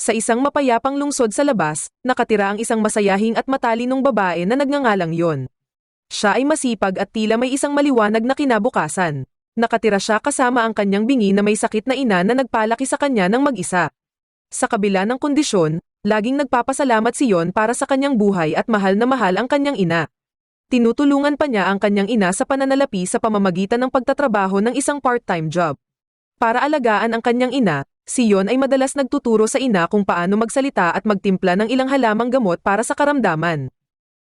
Sa isang mapayapang lungsod sa labas, nakatira ang isang masayahing at matalinong babae na nagngangalang yon. Siya ay masipag at tila may isang maliwanag na kinabukasan. Nakatira siya kasama ang kanyang bingi na may sakit na ina na nagpalaki sa kanya ng mag-isa. Sa kabila ng kondisyon, laging nagpapasalamat si Yon para sa kanyang buhay at mahal na mahal ang kanyang ina. Tinutulungan pa niya ang kanyang ina sa pananalapi sa pamamagitan ng pagtatrabaho ng isang part-time job. Para alagaan ang kanyang ina, si Yon ay madalas nagtuturo sa ina kung paano magsalita at magtimpla ng ilang halamang gamot para sa karamdaman.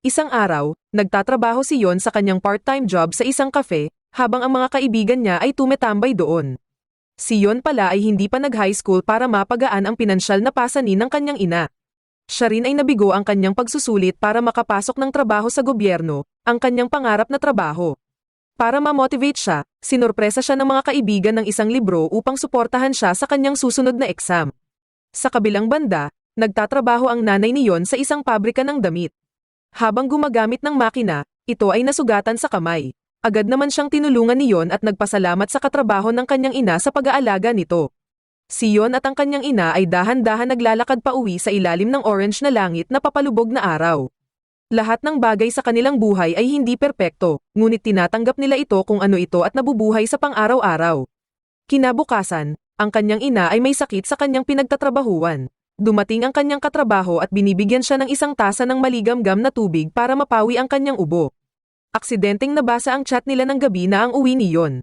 Isang araw, nagtatrabaho si Yon sa kanyang part-time job sa isang cafe, habang ang mga kaibigan niya ay tumetambay doon. Si Yon pala ay hindi pa nag-high school para mapagaan ang pinansyal na pasanin ng kanyang ina. Siya rin ay nabigo ang kanyang pagsusulit para makapasok ng trabaho sa gobyerno, ang kanyang pangarap na trabaho. Para ma-motivate siya, sinorpresa siya ng mga kaibigan ng isang libro upang suportahan siya sa kanyang susunod na exam. Sa kabilang banda, nagtatrabaho ang nanay ni Yon sa isang pabrika ng damit. Habang gumagamit ng makina, ito ay nasugatan sa kamay. Agad naman siyang tinulungan ni Yon at nagpasalamat sa katrabaho ng kanyang ina sa pag-aalaga nito. Si Yon at ang kanyang ina ay dahan-dahan naglalakad pa uwi sa ilalim ng orange na langit na papalubog na araw. Lahat ng bagay sa kanilang buhay ay hindi perpekto, ngunit tinatanggap nila ito kung ano ito at nabubuhay sa pang-araw-araw. Kinabukasan, ang kanyang ina ay may sakit sa kanyang pinagtatrabahuan. Dumating ang kanyang katrabaho at binibigyan siya ng isang tasa ng maligamgam na tubig para mapawi ang kanyang ubo. Aksidenteng nabasa ang chat nila ng gabi na ang uwi ni Yon.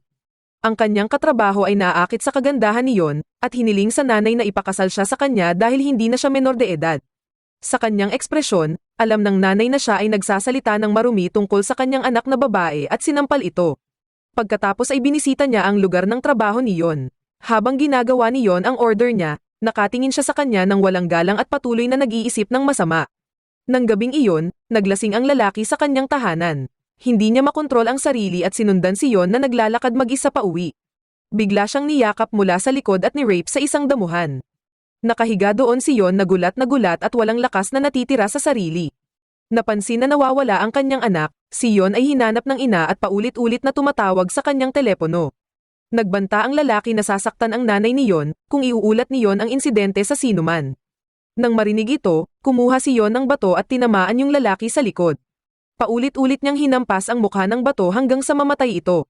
Ang kanyang katrabaho ay naaakit sa kagandahan ni Yon, at hiniling sa nanay na ipakasal siya sa kanya dahil hindi na siya menor de edad. Sa kanyang ekspresyon, alam ng nanay na siya ay nagsasalita ng marumi tungkol sa kanyang anak na babae at sinampal ito. Pagkatapos ay binisita niya ang lugar ng trabaho ni Yon. Habang ginagawa ni Yon ang order niya, nakatingin siya sa kanya ng walang galang at patuloy na nag-iisip ng masama. Nang gabing iyon, naglasing ang lalaki sa kanyang tahanan. Hindi niya makontrol ang sarili at sinundan si Yon na naglalakad mag-isa pa uwi. Bigla siyang niyakap mula sa likod at ni-rape sa isang damuhan. Nakahiga doon si Yon na gulat na gulat at walang lakas na natitira sa sarili. Napansin na nawawala ang kanyang anak, si Yon ay hinanap ng ina at paulit-ulit na tumatawag sa kanyang telepono. Nagbanta ang lalaki na sasaktan ang nanay ni Yon kung iuulat ni Yon ang insidente sa sinuman. Nang marinig ito, kumuha si Yon ng bato at tinamaan yung lalaki sa likod. Paulit-ulit niyang hinampas ang mukha ng bato hanggang sa mamatay ito.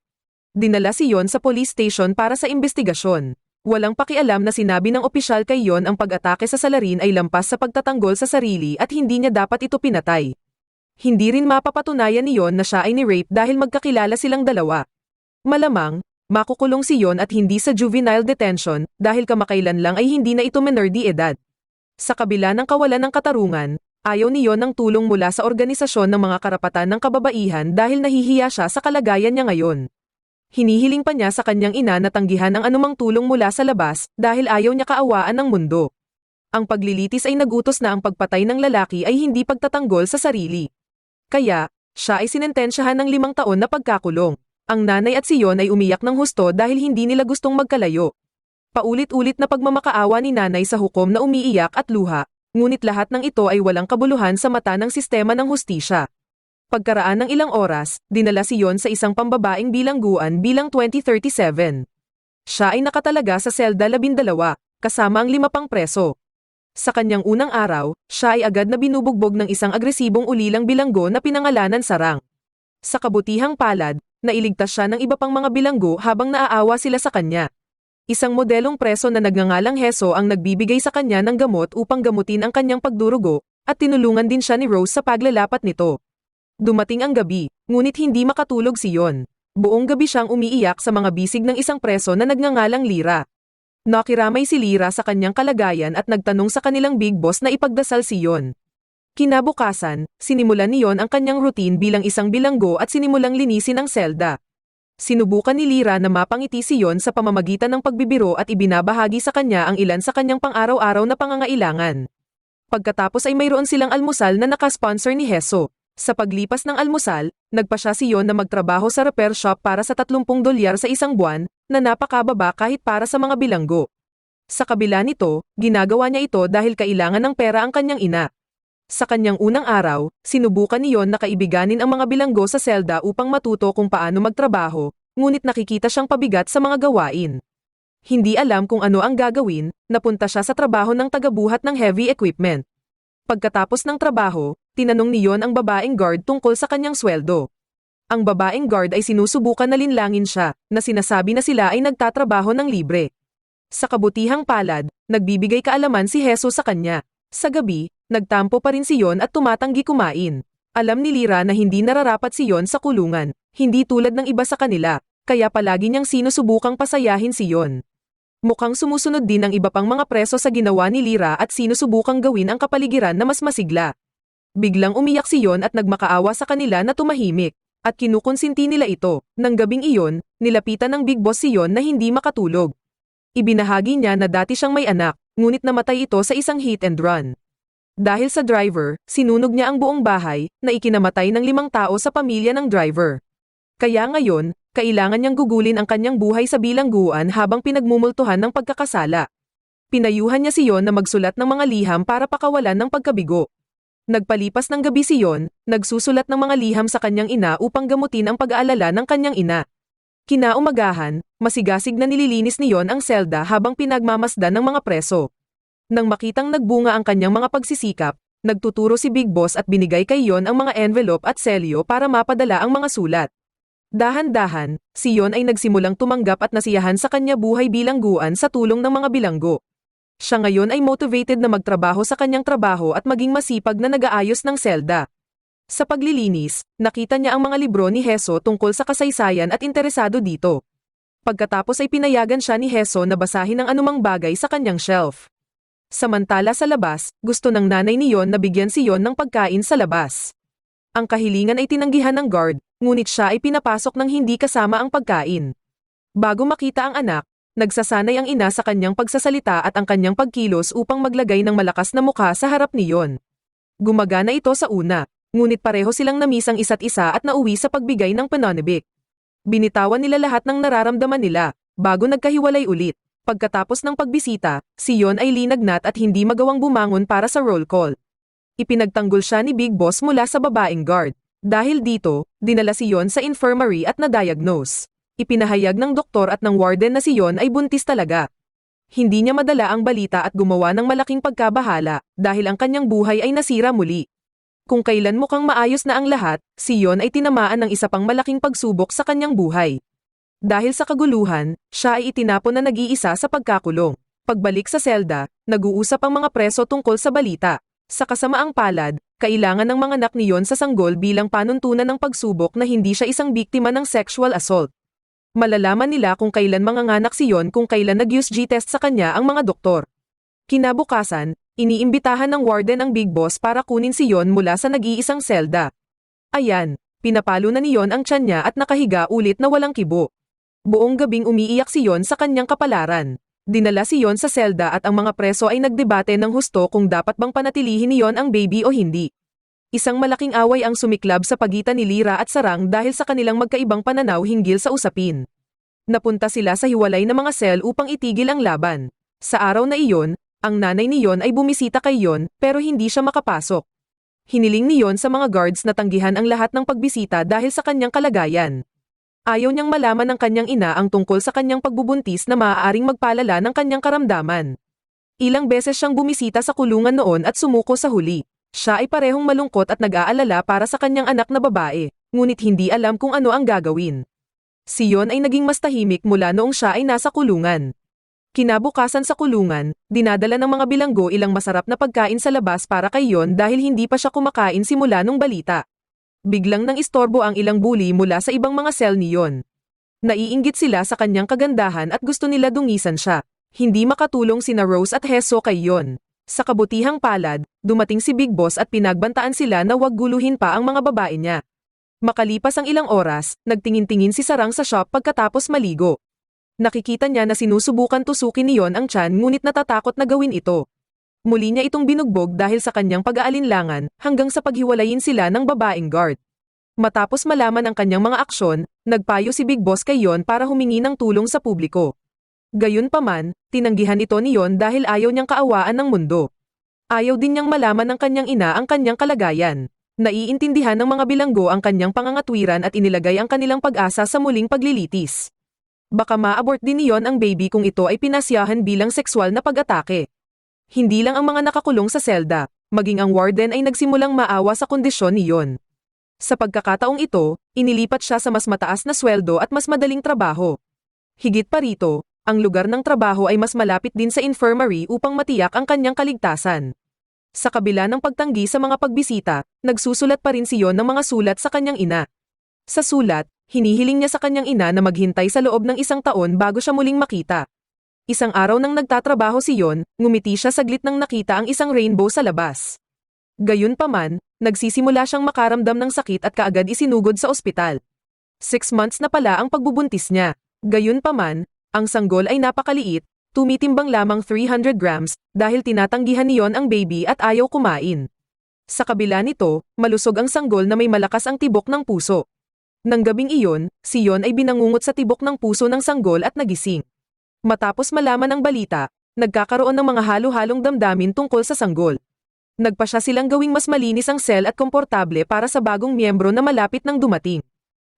Dinala si Yon sa police station para sa investigasyon. Walang pakialam na sinabi ng opisyal kay Yon ang pag-atake sa salarin ay lampas sa pagtatanggol sa sarili at hindi niya dapat ito pinatay. Hindi rin mapapatunayan ni Yon na siya ay ni-rape dahil magkakilala silang dalawa. Malamang, makukulong si Yon at hindi sa juvenile detention dahil kamakailan lang ay hindi na ito menor di edad. Sa kabila ng kawalan ng katarungan, ayaw ni Yon ng tulong mula sa organisasyon ng mga karapatan ng kababaihan dahil nahihiya siya sa kalagayan niya ngayon. Hinihiling pa niya sa kanyang ina na tanggihan ang anumang tulong mula sa labas dahil ayaw niya kaawaan ng mundo. Ang paglilitis ay nagutos na ang pagpatay ng lalaki ay hindi pagtatanggol sa sarili. Kaya, siya ay sinentensyahan ng limang taon na pagkakulong. Ang nanay at si Yon ay umiyak ng husto dahil hindi nila gustong magkalayo. Paulit-ulit na pagmamakaawa ni nanay sa hukom na umiiyak at luha, ngunit lahat ng ito ay walang kabuluhan sa mata ng sistema ng hustisya. Pagkaraan ng ilang oras, dinala si Yon sa isang pambabaing bilangguan bilang 2037. Siya ay nakatalaga sa selda 12, kasama ang lima pang preso. Sa kanyang unang araw, siya ay agad na binubugbog ng isang agresibong ulilang bilanggo na pinangalanan Sarang. Sa kabutihang palad, nailigtas siya ng iba pang mga bilanggo habang naaawa sila sa kanya. Isang modelong preso na nagngangalang Heso ang nagbibigay sa kanya ng gamot upang gamutin ang kanyang pagdurugo, at tinulungan din siya ni Rose sa paglalapat nito. Dumating ang gabi, ngunit hindi makatulog si Yon. Buong gabi siyang umiiyak sa mga bisig ng isang preso na nagngangalang Lira. Nakiramay si Lira sa kanyang kalagayan at nagtanong sa kanilang big boss na ipagdasal si Yon. Kinabukasan, sinimulan ni Yon ang kanyang routine bilang isang bilanggo at sinimulang linisin ang selda. Sinubukan ni Lira na mapangiti si Yon sa pamamagitan ng pagbibiro at ibinabahagi sa kanya ang ilan sa kanyang pang-araw-araw na pangangailangan. Pagkatapos ay mayroon silang almusal na nakasponsor ni Heso. Sa paglipas ng almusal, nagpa siya si Yon na magtrabaho sa repair shop para sa 30 dolyar sa isang buwan, na napakababa kahit para sa mga bilanggo. Sa kabila nito, ginagawa niya ito dahil kailangan ng pera ang kanyang ina. Sa kanyang unang araw, sinubukan ni Yon na kaibiganin ang mga bilanggo sa selda upang matuto kung paano magtrabaho, ngunit nakikita siyang pabigat sa mga gawain. Hindi alam kung ano ang gagawin, napunta siya sa trabaho ng tagabuhat ng heavy equipment. Pagkatapos ng trabaho, tinanong ni Yon ang babaeng guard tungkol sa kanyang sweldo. Ang babaeng guard ay sinusubukan na linlangin siya, na sinasabi na sila ay nagtatrabaho ng libre. Sa kabutihang palad, nagbibigay kaalaman si Jesus sa kanya. Sa gabi, nagtampo pa rin si Yon at tumatanggi kumain. Alam ni Lira na hindi nararapat si Yon sa kulungan, hindi tulad ng iba sa kanila, kaya palagi niyang sinusubukang pasayahin si Yon. Mukhang sumusunod din ang iba pang mga preso sa ginawa ni Lira at sinusubukang gawin ang kapaligiran na mas masigla. Biglang umiyak si Yon at nagmakaawa sa kanila na tumahimik, at kinukonsinti nila ito. Nang gabing iyon, nilapitan ng big boss si Yon na hindi makatulog. Ibinahagi niya na dati siyang may anak, ngunit namatay ito sa isang hit and run. Dahil sa driver, sinunog niya ang buong bahay, na ikinamatay ng limang tao sa pamilya ng driver. Kaya ngayon, kailangan niyang gugulin ang kanyang buhay sa bilangguan habang pinagmumultuhan ng pagkakasala. Pinayuhan niya si Yon na magsulat ng mga liham para pakawalan ng pagkabigo. Nagpalipas ng gabi si Yon, nagsusulat ng mga liham sa kanyang ina upang gamutin ang pag-aalala ng kanyang ina. Kinaumagahan, masigasig na nililinis ni Yon ang selda habang pinagmamasdan ng mga preso. Nang makitang nagbunga ang kanyang mga pagsisikap, nagtuturo si Big Boss at binigay kay Yon ang mga envelope at selyo para mapadala ang mga sulat. Dahan-dahan, si Yon ay nagsimulang tumanggap at nasiyahan sa kanya buhay bilangguan sa tulong ng mga bilanggo. Siya ngayon ay motivated na magtrabaho sa kanyang trabaho at maging masipag na nag-aayos ng selda. Sa paglilinis, nakita niya ang mga libro ni Heso tungkol sa kasaysayan at interesado dito. Pagkatapos ay pinayagan siya ni Heso na basahin ang anumang bagay sa kanyang shelf. Samantala sa labas, gusto ng nanay ni Yon na bigyan si Yon ng pagkain sa labas. Ang kahilingan ay tinanggihan ng guard, ngunit siya ay pinapasok ng hindi kasama ang pagkain. Bago makita ang anak, nagsasanay ang ina sa kanyang pagsasalita at ang kanyang pagkilos upang maglagay ng malakas na mukha sa harap ni Yon. Gumagana ito sa una, ngunit pareho silang namisang isa't isa at nauwi sa pagbigay ng pananabik. Binitawan nila lahat ng nararamdaman nila, bago nagkahiwalay ulit. Pagkatapos ng pagbisita, si Yon ay linagnat at hindi magawang bumangon para sa roll call. Ipinagtanggol siya ni Big Boss mula sa babaeng guard. Dahil dito, dinala si Yon sa infirmary at na-diagnose. Ipinahayag ng doktor at ng warden na si Yon ay buntis talaga. Hindi niya madala ang balita at gumawa ng malaking pagkabahala dahil ang kanyang buhay ay nasira muli. Kung kailan mukhang maayos na ang lahat, si Yon ay tinamaan ng isa pang malaking pagsubok sa kanyang buhay. Dahil sa kaguluhan, siya ay itinapon na nag-iisa sa pagkakulong. Pagbalik sa selda, nag-uusap ang mga preso tungkol sa balita. Sa kasamaang palad, kailangan ng mga anak ni Yon sa sanggol bilang panuntunan ng pagsubok na hindi siya isang biktima ng sexual assault. Malalaman nila kung kailan manganganak si Yon kung kailan nag-USG test sa kanya ang mga doktor. Kinabukasan, iniimbitahan ng warden ang big boss para kunin si Yon mula sa nag-iisang selda. Ayan, pinapalo na ni Yon ang tiyan niya at nakahiga ulit na walang kibo. Buong gabing umiiyak si Yon sa kanyang kapalaran. Dinala si Yon sa selda at ang mga preso ay nagdebate ng husto kung dapat bang panatilihin ni Yon ang baby o hindi. Isang malaking away ang sumiklab sa pagitan ni Lira at Sarang dahil sa kanilang magkaibang pananaw hinggil sa usapin. Napunta sila sa hiwalay na mga sel upang itigil ang laban. Sa araw na iyon, ang nanay ni Yon ay bumisita kay Yon pero hindi siya makapasok. Hiniling ni Yon sa mga guards na tanggihan ang lahat ng pagbisita dahil sa kanyang kalagayan. Ayaw niyang malaman ng kanyang ina ang tungkol sa kanyang pagbubuntis na maaaring magpalala ng kanyang karamdaman. Ilang beses siyang bumisita sa kulungan noon at sumuko sa huli. Siya ay parehong malungkot at nag-aalala para sa kanyang anak na babae, ngunit hindi alam kung ano ang gagawin. Si Yon ay naging mas tahimik mula noong siya ay nasa kulungan. Kinabukasan sa kulungan, dinadala ng mga bilanggo ilang masarap na pagkain sa labas para kay Yon dahil hindi pa siya kumakain simula nung balita. Biglang nang istorbo ang ilang bully mula sa ibang mga sel ni Yon. Naiinggit sila sa kanyang kagandahan at gusto nila dungisan siya. Hindi makatulong sina Rose at Heso kay Yon. Sa kabutihang palad, dumating si Big Boss at pinagbantaan sila na wag guluhin pa ang mga babae niya. Makalipas ang ilang oras, nagtingin-tingin si Sarang sa shop pagkatapos maligo. Nakikita niya na sinusubukan tusukin ni Yon ang tiyan ngunit natatakot na gawin ito. Muli niya itong binugbog dahil sa kanyang pag-aalinlangan hanggang sa paghiwalayin sila ng babaeng guard. Matapos malaman ang kanyang mga aksyon, nagpayo si Big Boss kay Yon para humingi ng tulong sa publiko. Gayunpaman, tinanggihan ito ni Yon dahil ayaw niyang kaawaan ng mundo. Ayaw din niyang malaman ng kanyang ina ang kanyang kalagayan. Naiintindihan ng mga bilanggo ang kanyang pangangatwiran at inilagay ang kanilang pag-asa sa muling paglilitis. Baka ma-abort din niyon ang baby kung ito ay pinasyahan bilang sexual na pag-atake. Hindi lang ang mga nakakulong sa selda, maging ang warden ay nagsimulang maawa sa kondisyon niyon. Sa pagkakataong ito, inilipat siya sa mas mataas na sweldo at mas madaling trabaho. Higit pa rito, ang lugar ng trabaho ay mas malapit din sa infirmary upang matiyak ang kanyang kaligtasan. Sa kabila ng pagtanggi sa mga pagbisita, nagsusulat pa rin si Yon ng mga sulat sa kanyang ina. Sa sulat, hinihiling niya sa kanyang ina na maghintay sa loob ng isang taon bago siya muling makita. Isang araw nang nagtatrabaho si Yon, ngumiti siya saglit nang nakita ang isang rainbow sa labas. Gayunpaman, nagsisimula siyang makaramdam ng sakit at kaagad isinugod sa ospital. Six months na pala ang pagbubuntis niya. Gayunpaman, ang sanggol ay napakaliit, tumitimbang lamang 300 grams dahil tinatanggihan niyon ang baby at ayaw kumain. Sa kabila nito, malusog ang sanggol na may malakas ang tibok ng puso. Nang gabing iyon, si Yon ay binangungot sa tibok ng puso ng sanggol at nagising. Matapos malaman ang balita, nagkakaroon ng mga halo-halong damdamin tungkol sa sanggol. Nagpa siya silang gawing mas malinis ang cell at komportable para sa bagong miyembro na malapit nang dumating.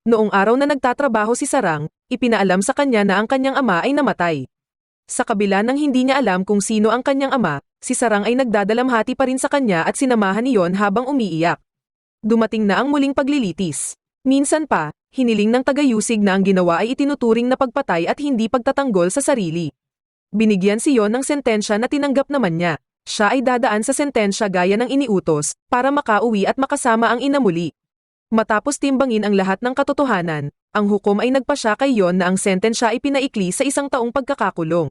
Noong araw na nagtatrabaho si Sarang, ipinaalam sa kanya na ang kanyang ama ay namatay. Sa kabila ng hindi niya alam kung sino ang kanyang ama, si Sarang ay nagdadalamhati pa rin sa kanya at sinamahan niyon habang umiiyak. Dumating na ang muling paglilitis. Minsan pa, hiniling ng tagayusig na ang ginawa ay itinuturing na pagpatay at hindi pagtatanggol sa sarili. Binigyan si Yon ng sentensya na tinanggap naman niya. Siya ay dadaan sa sentensya gaya ng iniutos, para makauwi at makasama ang ina muli. Matapos timbangin ang lahat ng katotohanan, ang hukom ay nagpasya kay Yon na ang sentensya ay pinaikli sa isang taong pagkakakulong.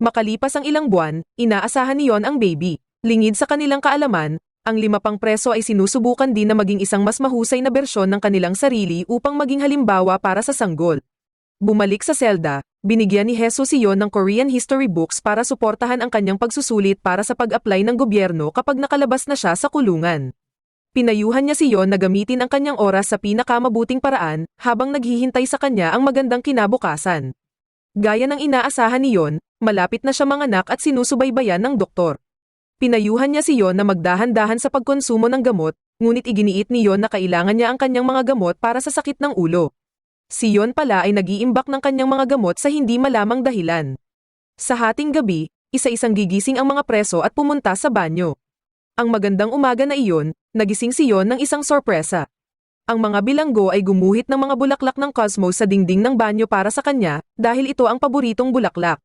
Makalipas ang ilang buwan, inaasahan ni Yon ang baby. Lingid sa kanilang kaalaman, ang lima pang preso ay sinusubukan din na maging isang mas mahusay na bersyon ng kanilang sarili upang maging halimbawa para sa sanggol. Bumalik sa selda, binigyan ni Jesus si Yon ng Korean history books para suportahan ang kanyang pagsusulit para sa pag-apply ng gobyerno kapag nakalabas na siya sa kulungan. Pinayuhan niya si Yon na gamitin ang kanyang oras sa pinakamabuting paraan habang naghihintay sa kanya ang magandang kinabukasan. Gaya ng inaasahan ni Yon, malapit na siya manganak at sinusubaybayan ng doktor. Pinayuhan niya si Yon na magdahan-dahan sa pagkonsumo ng gamot, ngunit iginiit ni Yon na kailangan niya ang kanyang mga gamot para sa sakit ng ulo. Si Yon pala ay nag-iimbak ng kanyang mga gamot sa hindi malamang dahilan. Sa hating gabi, isa-isang gigising ang mga preso at pumunta sa banyo. Ang magandang umaga na iyon, nagising si Yon ng isang sorpresa. Ang mga bilanggo ay gumuhit ng mga bulaklak ng cosmos sa dingding ng banyo para sa kanya dahil ito ang paboritong bulaklak.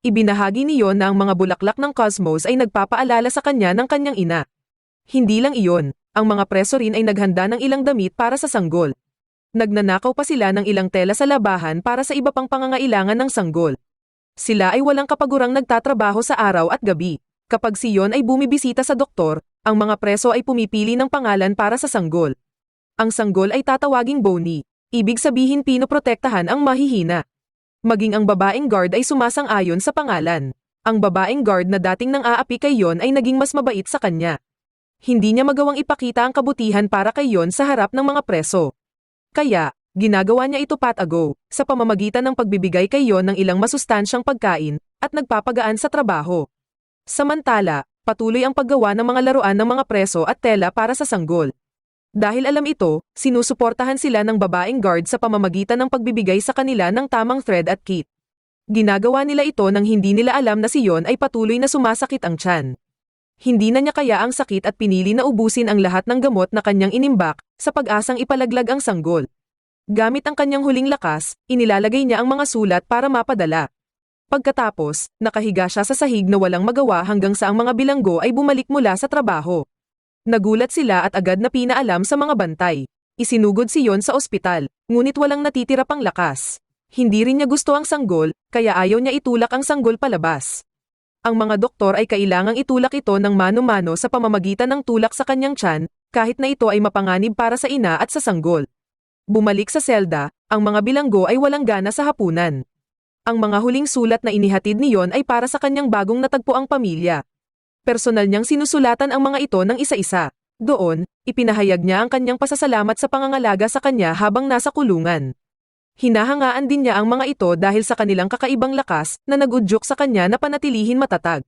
Ibinahagi ni Yon na ang mga bulaklak ng cosmos ay nagpapaalala sa kanya ng kanyang ina. Hindi lang iyon, ang mga preso rin ay naghanda ng ilang damit para sa sanggol. Nagnanakaw pa sila ng ilang tela sa labahan para sa iba pang pangangailangan ng sanggol. Sila ay walang kapagurang nagtatrabaho sa araw at gabi. Kapag si Yon ay bumibisita sa doktor, ang mga preso ay pumipili ng pangalan para sa sanggol. Ang sanggol ay tatawaging Bonnie, ibig sabihin pinoprotektahan ang mahihina. Maging ang babaeng guard ay sumasang-ayon sa pangalan. Ang babaeng guard na dating nang aapi kay Yon ay naging mas mabait sa kanya. Hindi niya magawang ipakita ang kabutihan para kay Yon sa harap ng mga preso. Kaya, ginagawa niya ito pat ago, sa pamamagitan ng pagbibigay kay Yon ng ilang masustansyang pagkain, at nagpapagaan sa trabaho. Samantala, patuloy ang paggawa ng mga laruan ng mga preso at tela para sa sanggol. Dahil alam ito, sinusuportahan sila ng babaeng guard sa pamamagitan ng pagbibigay sa kanila ng tamang thread at kit. Ginagawa nila ito nang hindi nila alam na si Yon ay patuloy na sumasakit ang tiyan. Hindi na niya kaya ang sakit at pinili na ubusin ang lahat ng gamot na kanyang inimbak sa pag-asang ipalaglag ang sanggol. Gamit ang kanyang huling lakas, inilalagay niya ang mga sulat para mapadala. Pagkatapos, nakahiga siya sa sahig na walang magawa hanggang sa ang mga bilanggo ay bumalik mula sa trabaho. Nagulat sila at agad na pinaalam sa mga bantay. Isinugod si Yon sa ospital, ngunit walang natitira pang lakas. Hindi rin niya gusto ang sanggol, kaya ayaw niya itulak ang sanggol palabas. Ang mga doktor ay kailangang itulak ito ng mano-mano sa pamamagitan ng tulak sa kanyang tiyan, kahit na ito ay mapanganib para sa ina at sa sanggol. Bumalik sa selda, ang mga bilanggo ay walang gana sa hapunan. Ang mga huling sulat na inihatid ni Yon ay para sa kanyang bagong natagpuang pamilya. Personal niyang sinusulatan ang mga ito ng isa-isa. Doon, ipinahayag niya ang kanyang pasasalamat sa pangangalaga sa kanya habang nasa kulungan. Hinahangaan din niya ang mga ito dahil sa kanilang kakaibang lakas na nagudyok sa kanya na panatilihin matatag.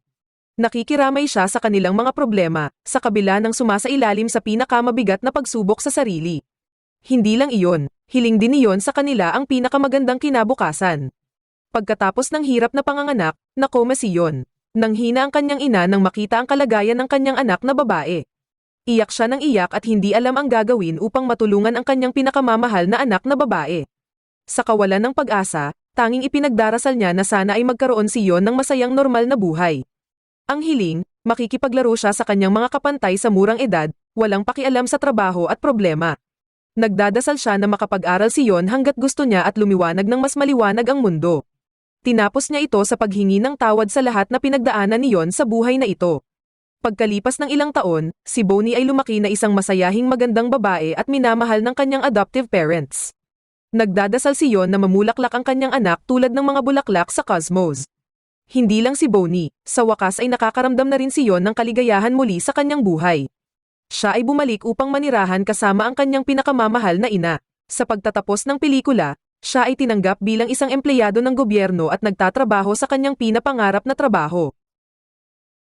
Nakikiramay siya sa kanilang mga problema, sa kabila ng sumasailalim sa pinakamabigat na pagsubok sa sarili. Hindi lang iyon, hiling din iyon sa kanila ang pinakamagandang kinabukasan. Pagkatapos ng hirap na panganganak, nakoma si Yon. Nang hina ang kanyang ina nang makita ang kalagayan ng kanyang anak na babae. Iyak siya ng iyak at hindi alam ang gagawin upang matulungan ang kanyang pinakamamahal na anak na babae. Sa kawalan ng pag-asa, tanging ipinagdarasal niya na sana ay magkaroon si Yon ng masayang normal na buhay. Ang hiling, makikipaglaro siya sa kanyang mga kapantay sa murang edad, walang pakialam sa trabaho at problema. Nagdadasal siya na makapag-aral si Yon hanggat gusto niya at lumiwanag ng mas maliwanag ang mundo. Tinapos niya ito sa paghingi ng tawad sa lahat na pinagdaanan ni Yon sa buhay na ito. Pagkalipas ng ilang taon, si Bonnie ay lumaki na isang masayahing magandang babae at minamahal ng kanyang adoptive parents. Nagdadasal si Yon na mamulaklak ang kanyang anak tulad ng mga bulaklak sa cosmos. Hindi lang si Bonnie, sa wakas ay nakakaramdam na rin si Yon ng kaligayahan muli sa kanyang buhay. Siya ay bumalik upang manirahan kasama ang kanyang pinakamamahal na ina. Sa pagtatapos ng pelikula, siya ay tinanggap bilang isang empleyado ng gobyerno at nagtatrabaho sa kanyang pinapangarap na trabaho.